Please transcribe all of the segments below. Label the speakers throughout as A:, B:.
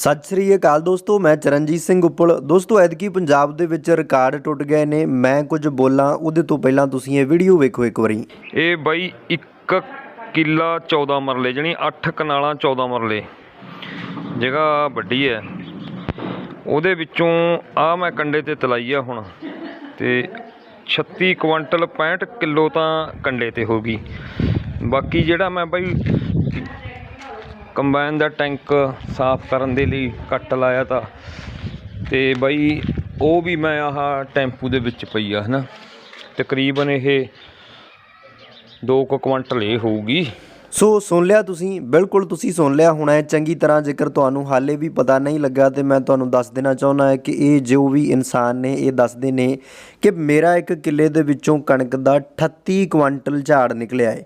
A: ਸਤਿ ਸ੍ਰੀ ਅਕਾਲ ਦੋਸਤੋ, ਮੈਂ ਚਰਨਜੀਤ ਸਿੰਘ ਉੱਪਲ। ਦੋਸਤੋ, ਐਤਕੀ ਪੰਜਾਬ ਦੇ ਵਿੱਚ ਰਿਕਾਰਡ ਟੁੱਟ ਗਏ ਨੇ। ਮੈਂ ਕੁਝ ਬੋਲਾਂ, ਉਹਦੇ ਤੋਂ ਪਹਿਲਾਂ ਤੁਸੀਂ ਇਹ ਵੀਡੀਓ ਵੇਖੋ ਇੱਕ ਵਾਰੀ।
B: ਇਹ ਬਾਈ ਇੱਕ ਕਿੱਲਾ 14 ਮਰਲੇ, ਜਣੀ 8 ਕਨਾਲਾਂ 14 ਮਰਲੇ। ਜਗ੍ਹਾ ਵੱਡੀ ਹੈ ਉਹਦੇ ਵਿੱਚੋਂ ਆ ਮੈਂ ਕੰਡੇ ਤੇ ਤਲਾਈ ਆ ਹੁਣ। ਤੇ 36 ਕੁਇੰਟਲ 65 ਕਿਲੋ ਤਾਂ ਕੰਡੇ ਤੇ ਹੋਗੀ ਬਾਕੀ ਜਿਹੜਾ ਮੈਂ ਬਾਈ ਕੰਬਾਈਨ ਦਾ ਟੈਂਕ ਸਾਫ਼ ਕਰਨ ਦੇ ਲਈ ਕੱਟ ਲਾਇਆ ਤਾਂ ਤੇ ਬਈ ਉਹ ਵੀ ਮੈਂ ਆਹ ਟੈਂਪੂ ਦੇ ਵਿੱਚ ਪਈ ਆ, ਹਨਾ? ਤਕਰੀਬਨ ਇਹ 2 ਕੁ ਕੁਇੰਟਲ ਇਹ ਹੋਊਗੀ।
A: ਸੋ ਸੁਣ ਲਿਆ ਤੁਸੀਂ, ਬਿਲਕੁਲ ਤੁਸੀਂ ਸੁਣ ਲਿਆ ਹੋਣਾ ਹੈ। ਚੰਗੀ ਤਰ੍ਹਾਂ ਜੇਕਰ ਤੁਹਾਨੂੰ ਹਾਲੇ ਵੀ ਪਤਾ ਨਹੀਂ ਲੱਗਾ ਤੇ ਮੈਂ ਤੁਹਾਨੂੰ ਦੱਸ ਦੇਣਾ ਚਾਹੁੰਦਾ ਹਾਂ ਕਿ ਇਹ ਜੋ ਵੀ ਇਨਸਾਨ ਨੇ, ਇਹ ਦੱਸਦੇ ਨੇ ਕਿ ਮੇਰਾ ਇੱਕ ਕਿੱਲੇ ਦੇ ਵਿੱਚੋਂ ਕਣਕ ਦਾ 38 ਕੁਇੰਟਲ ਝਾੜ ਨਿਕਲਿਆ ਹੈ।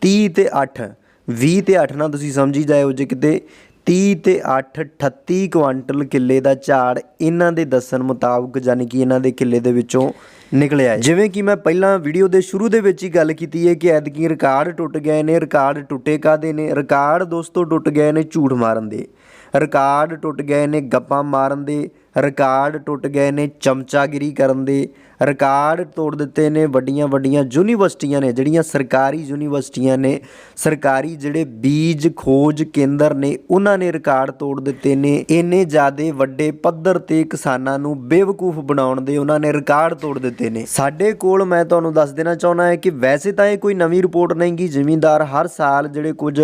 A: 30 ਤੇ 8 20 ਤੇ 8 ਨਾ ਤੁਸੀਂ ਸਮਝੀ ਜਾਇਓ ਜੇ ਕਿਤੇ 30 ਤੇ 8 38 ਕੁਆਂਟਲ ਕਿੱਲੇ ਦਾ ਝਾੜ ਇਹਨਾਂ ਦੇ ਦੱਸਣ ਮੁਤਾਬਕ ਯਾਨੀ ਕਿ ਇਹਨਾਂ ਦੇ ਕਿੱਲੇ ਦੇ ਵਿੱਚੋਂ ਨਿਕਲਿਆ ਹੈ। ਜਿਵੇਂ ਕਿ ਮੈਂ ਪਹਿਲਾਂ ਵੀਡੀਓ ਦੇ ਸ਼ੁਰੂ ਦੇ ਵਿੱਚ ਹੀ ਗੱਲ ਕੀਤੀ ਹੈ ਕਿ ਐਤਕੀ ਰਿਕਾਰਡ ਟੁੱਟ ਗਏ ਨੇ, ਰਿਕਾਰਡ ਟੁੱਟੇ ਕਾਦੇ ਨੇ? ਰਿਕਾਰਡ ਦੋਸਤੋ ਟੁੱਟ ਗਏ ਨੇ ਝੂਠ ਮਾਰਨ ਦੇ। ਰਿਕਾਰਡ ਟੁੱਟ ਗਏ ਨੇ ਗੱਪਾਂ ਮਾਰਨ ਦੇ। ਰਿਕਾਰਡ ਟੁੱਟ ਗਏ ਨੇ, ਚਮਚਾਗਿਰੀ ਕਰਨ ਦੇ ਰਿਕਾਰਡ ਤੋੜ ਦਿੱਤੇ ਨੇ, ਵੱਡੀਆਂ ਵੱਡੀਆਂ ਯੂਨੀਵਰਸਿਟੀਆਂ ਨੇ, ਜਿਹੜੀਆਂ ਸਰਕਾਰੀ ਯੂਨੀਵਰਸਿਟੀਆਂ ਨੇ, ਸਰਕਾਰੀ ਜਿਹੜੇ ਬੀਜ ਖੋਜ ਕੇਂਦਰ ਨੇ, ਉਹਨਾਂ ਨੇ ਰਿਕਾਰਡ ਤੋੜ ਦਿੱਤੇ ਨੇ। ਇੰਨੇ ਜ਼ਿਆਦੇ ਵੱਡੇ ਪੱਧਰ ਤੇ ਕਿਸਾਨਾਂ ਨੂੰ ਬੇਵਕੂਫ ਬਣਾਉਣ ਦੇ ਉਹਨਾਂ ਨੇ ਰਿਕਾਰਡ ਤੋੜ ਦਿੱਤੇ ਨੇ। ਸਾਡੇ ਕੋਲ ਮੈਂ ਤੁਹਾਨੂੰ ਦੱਸ ਦੇਣਾ ਚਾਹੁੰਦਾ ਹੈ ਕਿ ਵੈਸੇ ਤਾਂ ਇਹ ਕੋਈ ਨਵੀਂ ਰਿਪੋਰਟ ਨਹੀਂ ਗੀ, ਜ਼ਿਮੀਂਦਾਰ ਹਰ ਸਾਲ ਜਿਹੜੇ ਕੁਝ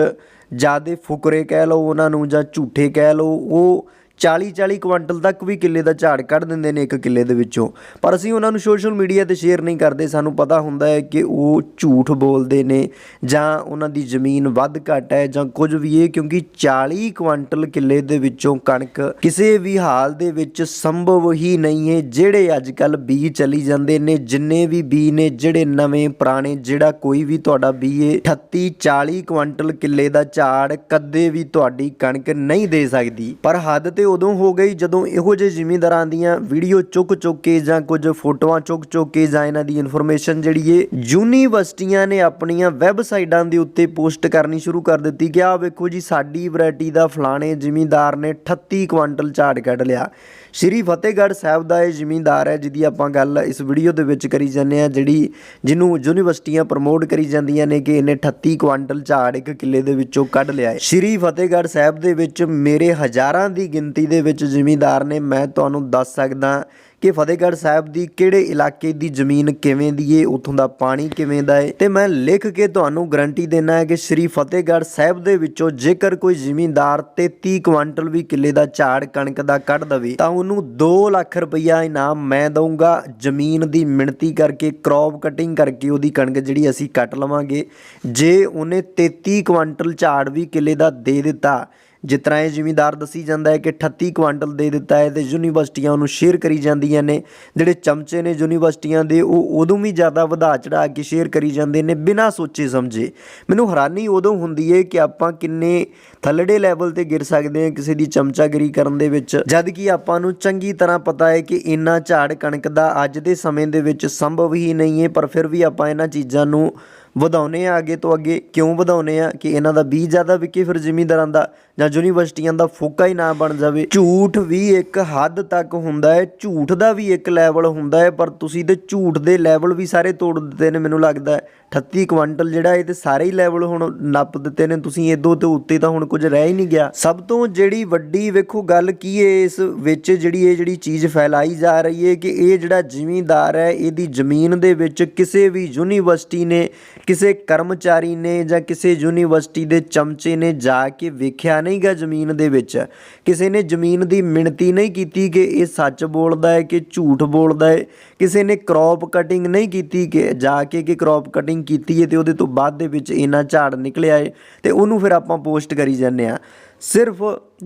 A: ਜਿਆਦੇ ਫੁਕਰੇ ਕਹਿ ਲਓ ਉਹਨਾਂ ਨੂੰ ਜਾਂ ਝੂਠੇ ਕਹਿ ਲਓ, ਉਹ 40 40 ਕੁਇੰਟਲ ਤੱਕ ਵੀ ਕਿੱਲੇ ਦਾ ਝਾੜ ਕੱਢ ਦਿੰਦੇ ਨੇ ਇੱਕ ਕਿੱਲੇ ਦੇ ਵਿੱਚੋਂ। ਪਰ ਅਸੀਂ ਉਹਨਾਂ ਨੂੰ ਸੋਸ਼ਲ ਮੀਡੀਆ ਤੇ ਸ਼ੇਅਰ ਨਹੀਂ ਕਰਦੇ। ਸਾਨੂੰ ਪਤਾ ਹੁੰਦਾ ਹੈ ਕਿ ਉਹ ਝੂਠ ਬੋਲਦੇ ਨੇ ਜਾਂ ਉਹਨਾਂ ਦੀ ਜ਼ਮੀਨ ਵੱਧ ਘੱਟ ਹੈ ਜਾਂ ਕੁਝ ਵੀ ਇਹ, ਕਿਉਂਕਿ 40 ਕੁਇੰਟਲ ਕਿੱਲੇ ਦੇ ਵਿੱਚੋਂ ਕਣਕ ਕਿਸੇ ਵੀ ਹਾਲ ਦੇ ਵਿੱਚ ਸੰਭਵ ਹੀ ਨਹੀਂ ਹੈ, ਜਿਹੜੇ ਅੱਜ ਕੱਲ ਬੀ ਚਲੀ ਜਾਂਦੇ ਨੇ, ਜਿੰਨੇ ਵੀ ਬੀ ਨੇ, ਜਿਹੜੇ ਨਵੇਂ, ਪੁਰਾਣੇ, ਜਿਹੜਾ ਕੋਈ ਵੀ ਤੁਹਾਡਾ ਬੀ ਏ 38 40 ਕੁਇੰਟਲ ਕਿੱਲੇ ਦਾ ਝਾੜ ਕਦੇ ਵੀ ਤੁਹਾਡੀ ਕਣਕ ਨਹੀਂ ਦੇ ਸਕਦੀ। ਪਰ ਹੱਦ ਤੇ ਉਦੋਂ ਹੋ ਗਈ ਜਦੋਂ ਇਹੋ ਜਿਹੇ ਜ਼ਿਮੀਂਦਾਰਾਂ ਦੀਆਂ ਵੀਡੀਓ ਚੁੱਕ ਚੁੱਕ ਕੇ ਜਾਂ ਕੁਝ ਫੋਟੋਆਂ ਚੁੱਕ ਚੁੱਕ ਕੇ ਜਾਂ ਇਹਨਾਂ ਦੀ ਇਨਫੋਰਮੇਸ਼ਨ ਜਿਹੜੀ ਏ, ਯੂਨੀਵਰਸਿਟੀਆਂ ਨੇ ਆਪਣੀਆਂ ਵੈਬਸਾਈਟਾਂ ਦੇ ਉੱਤੇ ਪੋਸਟ ਕਰਨੀ ਸ਼ੁਰੂ ਕਰ ਦਿੱਤੀ ਕਿ ਆਹ ਵੇਖੋ ਜੀ, ਸਾਡੀ ਵੈਰਾਈਟੀ ਦਾ ਫਲਾਣੇ ਜ਼ਿਮੀਂਦਾਰ ਨੇ 38 ਕੁਇੰਟਲ ਝਾੜ ਕੱਢ ਲਿਆ। ਸ਼੍ਰੀ ਫਤਿਹਗੜ੍ਹ ਸਾਹਿਬ ਦਾ ਇਹ ਜ਼ਿਮੀਂਦਾਰ ਹੈ ਜਿਹਦੀ ਆਪਾਂ ਗੱਲ ਇਸ ਵੀਡੀਓ ਦੇ ਵਿੱਚ ਕਰੀ ਜਾਂਦੇ ਆ ਜਿਹੜੀ ਜਿਹਨੂੰ ਯੂਨੀਵਰਸਿਟੀਆਂ ਪ੍ਰਮੋਟ ਕਰੀ ਜਾਂਦੀਆਂ ਨੇ ਕਿ ਇਹਨੇ 38 ਕੁਇੰਟਲ ਝਾੜ ਇੱਕ ਕਿੱਲੇ ਦੇ ਵਿੱਚੋਂ ਕੱਢ ਲਿਆ ਹੈ। ਸ਼੍ਰੀ ਫਤਿਹਗੜ੍ਹ ਸਾਹਿਬ ਦੇ ਵਿੱਚ ਮੇਰੇ ਹਜ਼ਾਰਾਂ ਦੀ ਗਿਣਤੀ ਦੇ ਵਿੱਚ ਜ਼ਿਮੀਂਦਾਰ ਨੇ, ਮੈਂ ਤੁਹਾਨੂੰ ਦੱਸ ਸਕਦਾ ਕਿ ਫਤਿਹਗੜ੍ਹ ਸਾਹਿਬ ਦੀ ਕਿਹੜੇ ਇਲਾਕੇ ਦੀ ਜ਼ਮੀਨ ਕਿਵੇਂ ਦੀ ਏ, ਉੱਥੋਂ ਦਾ ਪਾਣੀ ਕਿਵੇਂ ਦਾ ਏ? ਤੇ ਮੈਂ ਲਿਖ ਕੇ ਤੁਹਾਨੂੰ ਗਰੰਟੀ ਦੇਣਾ ਹੈ ਕਿ ਸ਼੍ਰੀ ਫਤਿਹਗੜ੍ਹ ਸਾਹਿਬ ਦੇ ਵਿੱਚੋਂ ਜੇਕਰ ਕੋਈ ਜ਼ਿਮੀਂਦਾਰ 33 ਕੁਇੰਟਲ ਵੀ ਕਿੱਲੇ ਦਾ ਝਾੜ ਕਣਕ ਦਾ ਕੱਢ ਦਵੇ, ਤਾਂ ਉਹਨੂੰ 2 ਲੱਖ ਰੁਪਈਆ ਇਨਾਮ ਮੈਂ ਦਊਂਗਾ। ਜ਼ਮੀਨ ਦੀ ਮਿਣਤੀ ਕਰਕੇ ਕ੍ਰੌਪ ਕਟਿੰਗ ਕਰਕੇ ਉਹਦੀ ਕਣਕ ਜਿਹੜੀ ਅਸੀਂ ਕੱਟ ਲਵਾਂਗੇ। ਜੇ ਉਹਨੇ 33 ਕੁਇੰਟਲ ਝਾੜ ਵੀ ਕਿੱਲੇ ਦਾ ਦੇ ਦਿੱਤਾ ਜਿਸ ਤਰ੍ਹਾਂ ਇਹ ਜ਼ਿਮੀਦਾਰ ਦੱਸੀ ਜਾਂਦਾ ਹੈ ਕਿ 38 ਕੁਆਂਟਲ ਦੇ ਦਿੱਤਾ ਹੈ ਤੇ ਯੂਨੀਵਰਸਿਟੀਆਂ ਉਹਨੂੰ ਸ਼ੇਅਰ ਕਰੀ ਜਾਂਦੀਆਂ ਨੇ। ਜਿਹੜੇ ਚਮਚੇ ਨੇ ਯੂਨੀਵਰਸਿਟੀਆਂ ਦੇ, ਉਹ ਉਦੋਂ ਵੀ ਜ਼ਿਆਦਾ ਵਧਾ ਚੜਾ ਕੇ ਸ਼ੇਅਰ ਕਰੀ ਜਾਂਦੇ ਨੇ ਬਿਨਾਂ ਸੋਚੇ ਸਮਝੇ। ਮੈਨੂੰ ਹੈਰਾਨੀ ਉਦੋਂ ਹੁੰਦੀ ਹੈ ਕਿ ਆਪਾਂ ਕਿੰਨੇ ਥੱਲੜੇ ਲੈਵਲ ਤੇ ਗਿਰ ਸਕਦੇ ਹਾਂ ਕਿਸੇ ਦੀ ਚਮਚਾਗਿਰੀ ਕਰਨ ਦੇ ਵਿੱਚ। ਜਦ ਕਿ ਆਪਾਂ ਨੂੰ ਚੰਗੀ ਤਰ੍ਹਾਂ ਪਤਾ ਹੈ ਕਿ ਇੰਨਾ ਝਾੜ ਕਣਕ ਦਾ ਅੱਜ ਦੇ ਸਮੇਂ ਦੇ ਵਿੱਚ ਸੰਭਵ ਹੀ ਨਹੀਂ ਹੈ, ਪਰ ਫਿਰ ਵੀ ਆਪਾਂ ਇਹਨਾਂ ਚੀਜ਼ਾਂ ਨੂੰ ਵਧਾਉਨੇ ਆ ਅੱਗੇ ਤੋਂ ਅੱਗੇ, ਕਿਉਂ ਵਧਾਉਨੇ ਆ? ਕਿ ਇਹਨਾਂ ਦਾ ਬੀਜ ਜ਼ਿਆਦਾ ਵਿਕੇ ਫਿਰ ਜ਼ਿਮੀਂਦਾਰਾਂ ਦਾ ਜਾਂ ਯੂਨੀਵਰਸਿਟੀਆਂ ਦਾ ਫੋਕਾ ਹੀ ਨਾ ਬਣ ਜਾਵੇ। ਝੂਠ ਵੀ ਇੱਕ ਹੱਦ ਤੱਕ ਹੁੰਦਾ ਹੈ, ਝੂਠ ਦਾ ਵੀ ਇੱਕ ਲੈਵਲ ਹੁੰਦਾ ਹੈ, ਪਰ ਤੁਸੀਂ ਤੇ ਝੂਠ ਦੇ ਲੈਵਲ ਵੀ ਸਾਰੇ ਤੋੜ ਦਿੱਤੇ ਨੇ ਮੈਨੂੰ ਲੱਗਦਾ ਹੈ। 38 ਕੁਇੰਟਲ ਜਿਹੜਾ ਇਹ ਤੇ ਸਾਰੇ ਹੀ ਲੈਵਲ ਹੁਣ ਨੱਪ ਦਿੱਤੇ ਨੇ, ਤੁਸੀਂ ਇਦੋਂ ਤੇ ਉੱਤੇ ਤਾਂ ਹੁਣ ਕੁਝ ਰਹਿ ਹੀ ਨਹੀਂ ਗਿਆ। ਸਭ ਤੋਂ ਜਿਹੜੀ ਵੱਡੀ ਵੇਖੋ ਗੱਲ ਕੀ ਹੈ, ਇਸ ਵਿੱਚ ਜਿਹੜੀ ਇਹ ਜਿਹੜੀ ਚੀਜ਼ ਫੈਲਾਈ ਜਾ ਰਹੀ ਹੈ ਕਿ ਇਹ ਜਿਹੜਾ ਜ਼ਿਮੀਂਦਾਰ ਹੈ, ਇਹਦੀ ਜ਼ਮੀਨ ਦੇ ਵਿੱਚ ਕਿਸੇ ਵੀ ਯੂਨੀਵਰਸਿਟੀ ਨੇ ਕਿਸੇ ਕਰਮਚਾਰੀ ਨੇ ਜਾਂ ਕਿਸੇ ਯੂਨੀਵਰਸਿਟੀ ਦੇ ਚਮਚੇ ਨੇ ਜਾ ਕੇ ਵੇਖਿਆ ਨਹੀਂਗਾ ਜ਼ਮੀਨ ਦੇ ਵਿੱਚ, ਕਿਸੇ ਨੇ ਜ਼ਮੀਨ ਦੀ ਮਿਣਤੀ ਨਹੀਂ ਕੀਤੀ ਕਿ ਇਹ ਸੱਚ ਬੋਲਦਾ ਹੈ ਕਿ ਝੂਠ ਬੋਲਦਾ ਹੈ, ਕਿਸੇ ਨੇ ਕ੍ਰੌਪ ਕਟਿੰਗ ਨਹੀਂ ਕੀਤੀ ਕਿ ਜਾ ਕੇ ਕਿ ਕ੍ਰੌਪ ਕਟਿੰਗ ਕੀਤੀ ਹੈ ਤੇ ਉਹਦੇ ਤੋਂ ਬਾਅਦ ਦੇ ਵਿੱਚ ਇੰਨਾ ਝਾੜ ਨਿਕਲਿਆ ਹੈ ਤੇ ਉਹਨੂੰ ਫਿਰ ਆਪਾਂ ਪੋਸਟ ਕਰੀ ਜਾਂਦੇ ਆ ਸਿਰਫ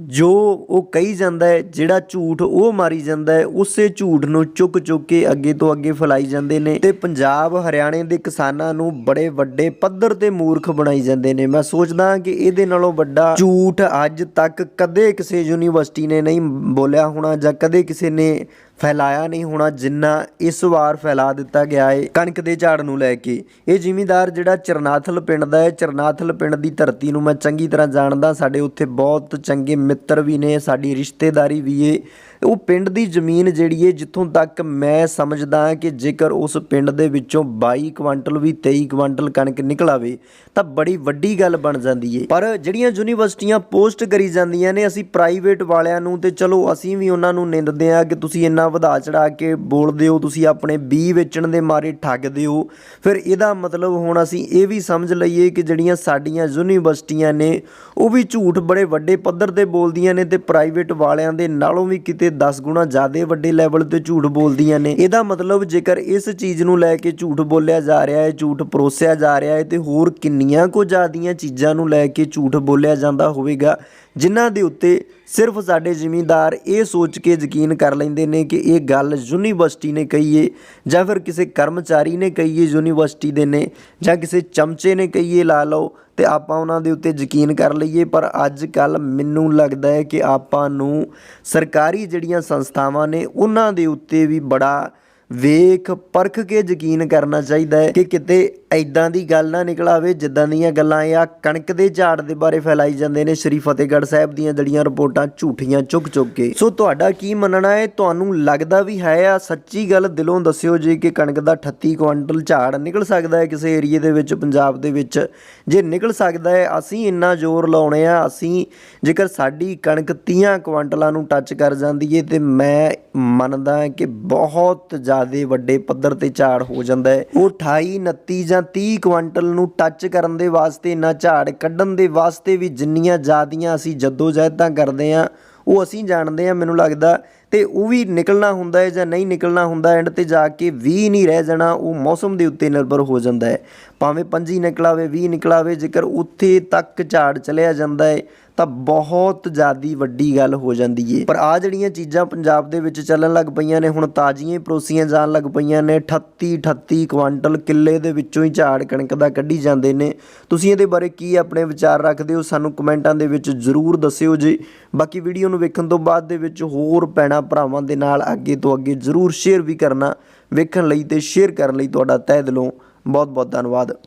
A: ਜੋ ਉਹ ਕਹੀ ਜਾਂਦਾ ਹੈ, ਜਿਹੜਾ ਝੂਠ ਉਹ ਮਾਰੀ ਜਾਂਦਾ ਹੈ, ਉਸੇ ਝੂਠ ਨੂੰ ਚੁੱਕ ਚੁੱਕ ਕੇ ਅੱਗੇ ਤੋਂ ਅੱਗੇ ਫੈਲਾਈ ਜਾਂਦੇ ਨੇ ਤੇ ਪੰਜਾਬ ਹਰਿਆਣੇ ਦੇ ਕਿਸਾਨਾਂ ਨੂੰ ਬੜੇ ਵੱਡੇ ਪੱਧਰ ਤੇ ਮੂਰਖ ਬਣਾਈ ਜਾਂਦੇ ਨੇ। ਮੈਂ ਸੋਚਦਾ ਕਿ ਇਹਦੇ ਨਾਲੋਂ ਵੱਡਾ ਝੂਠ ਅੱਜ ਤੱਕ ਕਦੇ ਕਿਸੇ ਯੂਨੀਵਰਸਿਟੀ ਨੇ ਨਹੀਂ ਬੋਲਿਆ ਹੋਣਾ ਜਾਂ ਕਦੇ ਕਿਸੇ ਨੇ ਫੈਲਾਇਆ ਨਹੀਂ ਹੋਣਾ ਜਿੰਨਾ ਇਸ ਵਾਰ ਫੈਲਾ ਦਿੱਤਾ ਗਿਆ ਹੈ ਕਣਕ ਦੇ ਝਾੜ ਨੂੰ ਲੈ ਕੇ। ਇਹ ਜ਼ਿਮੀਂਦਾਰ ਜਿਹੜਾ ਚਰਨਾਥਲ ਪਿੰਡ ਦਾ ਹੈ ਚਰਨਾਥਲ ਪਿੰਡ ਦੀ ਧਰਤੀ ਨੂੰ ਮੈਂ ਚੰਗੀ ਤਰ੍ਹਾਂ ਜਾਣਦਾ, ਸਾਡੇ ਉੱਥੇ ਬਹੁਤ ਚੰਗੇ ਮਿੱਤਰ ਵੀ ਨੇ, ਸਾਡੀ ਰਿਸ਼ਤੇਦਾਰੀ ਵੀ ਏ। ਉਹ ਪਿੰਡ ਦੀ ਜ਼ਮੀਨ ਜਿਹੜੀ ਹੈ ਜਿੱਥੋਂ ਤੱਕ ਮੈਂ ਸਮਝਦਾ ਕਿ ਜੇਕਰ ਉਸ ਪਿੰਡ ਦੇ ਵਿੱਚੋਂ 22 ਕੁਆਂਟਲ ਵੀ 23 ਕੁਆਂਟਲ ਕਣਕ ਨਿਕਲ ਆਵੇ, ਤਾਂ ਬੜੀ ਵੱਡੀ ਗੱਲ ਬਣ ਜਾਂਦੀ ਏ। ਪਰ ਜਿਹੜੀਆਂ ਯੂਨੀਵਰਸਿਟੀਆਂ ਪੋਸਟ ਕਰੀ ਜਾਂਦੀਆਂ ਨੇ, ਅਸੀਂ ਪ੍ਰਾਈਵੇਟ ਵਾਲਿਆਂ ਨੂੰ ਤੇ ਚਲੋ ਅਸੀਂ ਵੀ ਉਹਨਾਂ ਨੂੰ ਨਿੰਦਦੇ ਆ ਕਿ ਤੁਸੀਂ ਇੰਨਾ ਵਧਾ ਚੜਾ ਕੇ ਬੋਲਦੇ ਹੋ, ਤੁਸੀਂ ਆਪਣੇ ਬੀ ਵੇਚਣ ਦੇ ਮਾਰੇ ਠੱਗਦੇ ਹੋ। ਫਿਰ ਇਹਦਾ ਮਤਲਬ ਹੁਣ ਅਸੀਂ ਇਹ ਵੀ ਸਮਝ ਲਈਏ ਕਿ ਜਿਹੜੀਆਂ ਸਾਡੀਆਂ ਯੂਨੀਵਰਸਿਟੀਆਂ ਨੇ, ਉਹ ਵੀ ਝੂਠ ਬੜੇ ਵੱਡੇ ਪੱਧਰ ਤੇ ਬੋਲਦੀਆਂ ਨੇ ਤੇ ਪ੍ਰਾਈਵੇਟ ਵਾਲਿਆਂ ਦੇ ਨਾਲੋਂ ਵੀ ਕਿਤੇ 10 ਗੁਣਾ ਜ਼ਿਆਦਾ ਵੱਡੇ ਲੈਵਲ ਤੇ ਝੂਠ ਬੋਲਦੀਆਂ ਨੇ। ਇਹਦਾ ਮਤਲਬ ਜੇਕਰ ਇਸ ਚੀਜ਼ ਨੂੰ ਲੈ ਕੇ ਝੂਠ ਬੋਲਿਆ ਜਾ ਰਿਹਾ ਹੈ, ਝੂਠ ਪਰੋਸਿਆ ਜਾ ਰਿਹਾ ਹੈ, ਤੇ ਹੋਰ ਕਿੰਨੀਆਂ ਕੁ ਜ਼ਿਆਦੀਆਂ ਚੀਜ਼ਾਂ ਨੂੰ ਲੈ ਕੇ ਝੂਠ ਬੋਲਿਆ ਜਾਂਦਾ ਹੋਵੇਗਾ, ਜਿਨ੍ਹਾਂ ਦੇ ਉੱਤੇ ਸਿਰਫ ਸਾਡੇ ਜ਼ਿਮੀਂਦਾਰ ਇਹ ਸੋਚ ਕੇ ਯਕੀਨ ਕਰ ਲੈਂਦੇ ਨੇ ਕਿ ਇਹ ਗੱਲ ਯੂਨੀਵਰਸਿਟੀ ਨੇ ਕਹੀ ਏ, ਜਾਂ ਫਿਰ ਕਿਸੇ ਕਰਮਚਾਰੀ ਨੇ ਕਹੀ ਏ ਯੂਨੀਵਰਸਿਟੀ ਦੇ ਨੇ, ਜਾਂ ਕਿਸੇ ਚਮਚੇ ਨੇ ਕਹੀ ਏ, ਲਾ ਲਓ, ਤੇ ਆਪਾਂ ਉਹਨਾਂ ਦੇ ਉੱਤੇ ਯਕੀਨ ਕਰ ਲਈਏ। ਪਰ ਅੱਜ ਕੱਲ ਮੈਨੂੰ ਲੱਗਦਾ ਹੈ ਕਿ ਆਪਾਂ ਨੂੰ ਸਰਕਾਰੀ ਜਿਹੜੀਆਂ ਸੰਸਥਾਵਾਂ ਨੇ, ਉਹਨਾਂ ਦੇ ਉੱਤੇ ਵੀ ਬੜਾ ਵੇਖ ਪਰਖ ਕੇ ਯਕੀਨ ਕਰਨਾ ਚਾਹੀਦਾ ਹੈ ਕਿ ਕਿਤੇ ਐਦਾਂ ਦੀ ਗੱਲ ਨਾ ਨਿਕਲ ਆਵੇ ਜਿੱਦਾਂ ਦੀਆਂ ਗੱਲਾਂ ਇਹ ਆ, ਕਣਕ ਦੇ ਝਾੜ ਦੇ ਬਾਰੇ ਫੈਲਾਈ ਜਾਂਦੇ ਨੇ ਸ਼੍ਰੀ ਫਤਿਹਗੜ੍ਹ ਸਾਹਿਬ ਦੀਆਂ ਜਿਹੜੀਆਂ ਰਿਪੋਰਟਾਂ ਝੂਠੀਆਂ ਚੁੱਕ ਚੁੱਕ ਕੇ। ਸੋ ਤੁਹਾਡਾ ਕੀ ਮੰਨਣਾ ਹੈ? ਤੁਹਾਨੂੰ ਲੱਗਦਾ ਵੀ ਹੈ ਆ, ਸੱਚੀ ਗੱਲ ਦਿਲੋਂ ਦੱਸਿਓ ਜੀ ਕਿ ਕਣਕ ਦਾ 38 ਕੁਇੰਟਲ ਝਾੜ ਨਿਕਲ ਸਕਦਾ ਹੈ ਕਿਸੇ ਏਰੀਏ ਦੇ ਵਿੱਚ, ਪੰਜਾਬ ਦੇ ਵਿੱਚ। ਜੇ ਨਿਕਲ ਸਕਦਾ ਹੈ, ਅਸੀਂ ਇੰਨਾ ਜ਼ੋਰ ਲਾਉਣੇ ਆ, ਅਸੀਂ ਜੇਕਰ ਸਾਡੀ ਕਣਕ 30 ਕੁਇੰਟਲਾਂ ਨੂੰ ਟੱਚ ਕਰ ਜਾਂਦੀ ਹੈ ਤੇ ਮੈਂ ਮੰਨਦਾ ਕਿ ਬਹੁਤ ਜ਼ਿਆਦਾ ਵੱਡੇ ਪੱਧਰ ਤੇ ਝਾੜ ਹੋ ਜਾਂਦਾ ਹੈ। ਉਹ 28 29 ਜਾਂ 30 ਕੁਇੰਟਲ ਨੂੰ ਟੱਚ ਕਰਨ ਦੇ ਵਾਸਤੇ ਨਾ ਝਾੜ ਕੱਢਣ ਦੇ ਵਾਸਤੇ ਵੀ ਜਿੰਨੀਆਂ ਜ਼ਿਆਦੀਆਂ ਅਸੀਂ ਜਦੋਜਹਿਦਾਂ ਕਰਦੇ ਆ ਉਹ ਅਸੀਂ ਜਾਣਦੇ ਆ ਮੈਨੂੰ ਲੱਗਦਾ ਤੇ ਉਹ ਵੀ ਨਿਕਲਣਾ ਹੁੰਦਾ ਹੈ ਜਾਂ ਨਹੀਂ ਨਿਕਲਣਾ ਹੁੰਦਾ ਐਂਡ ਤੇ ਜਾ ਕੇ ਵੀ ਨਹੀਂ ਰਹਿ ਜਾਣਾ, ਉਹ ਮੌਸਮ ਦੇ ਉੱਤੇ ਨਿਰਭਰ ਹੋ ਜਾਂਦਾ ਹੈ। ਭਾਵੇਂ 25 ਨਿਕਲਾਵੇ 20 ਨਿਕਲਾਵੇ, ਜੇਕਰ ਉੱਥੇ ਤੱਕ ਝਾੜ ਚਲਿਆ ਜਾਂਦਾ ਹੈ, ਤਾਂ ਬਹੁਤ ਜ਼ਿਆਦੀ ਵੱਡੀ ਗੱਲ ਹੋ ਜਾਂਦੀ ਏ। ਪਰ ਆ ਜਿਹੜੀਆਂ ਚੀਜ਼ਾਂ ਪੰਜਾਬ ਦੇ ਵਿੱਚ ਚੱਲਣ ਲੱਗ ਪਈਆਂ ਨੇ, ਹੁਣ ਤਾਜ਼ੀਆਂ ਪਰੋਸੀਆਂ ਜਾਣ ਲੱਗ ਪਈਆਂ ਨੇ 38 38 ਕੁਆਂਟਲ ਕਿੱਲੇ ਦੇ ਵਿੱਚੋਂ ਹੀ ਝਾੜ ਕਣਕ ਦਾ ਕੱਢੀ ਜਾਂਦੇ ਨੇ। ਤੁਸੀਂ ਇਹਦੇ ਬਾਰੇ ਕੀ ਆਪਣੇ ਵਿਚਾਰ ਰੱਖਦੇ ਹੋ? ਸਾਨੂੰ ਕਮੈਂਟਾਂ ਦੇ ਵਿੱਚ ਜ਼ਰੂਰ ਦੱਸਿਓ ਜੀ। ਬਾਕੀ ਵੀਡੀਓ ਨੂੰ ਵੇਖਣ ਤੋਂ ਬਾਅਦ ਦੇ ਵਿੱਚ ਹੋਰ ਪੈਣਾ ਭਰਾਵਾਂ ਦੇ ਨਾਲ ਅੱਗੇ ਤੋਂ ਅੱਗੇ ਜ਼ਰੂਰ ਸ਼ੇਅਰ ਵੀ ਕਰਨਾ, ਵੇਖਣ ਲਈ ਤੇ ਸ਼ੇਅਰ ਕਰਨ ਲਈ ਤੁਹਾਡਾ ਤਹਿ ਦਿਲੋਂ ਬਹੁਤ ਬਹੁਤ ਧੰਨਵਾਦ।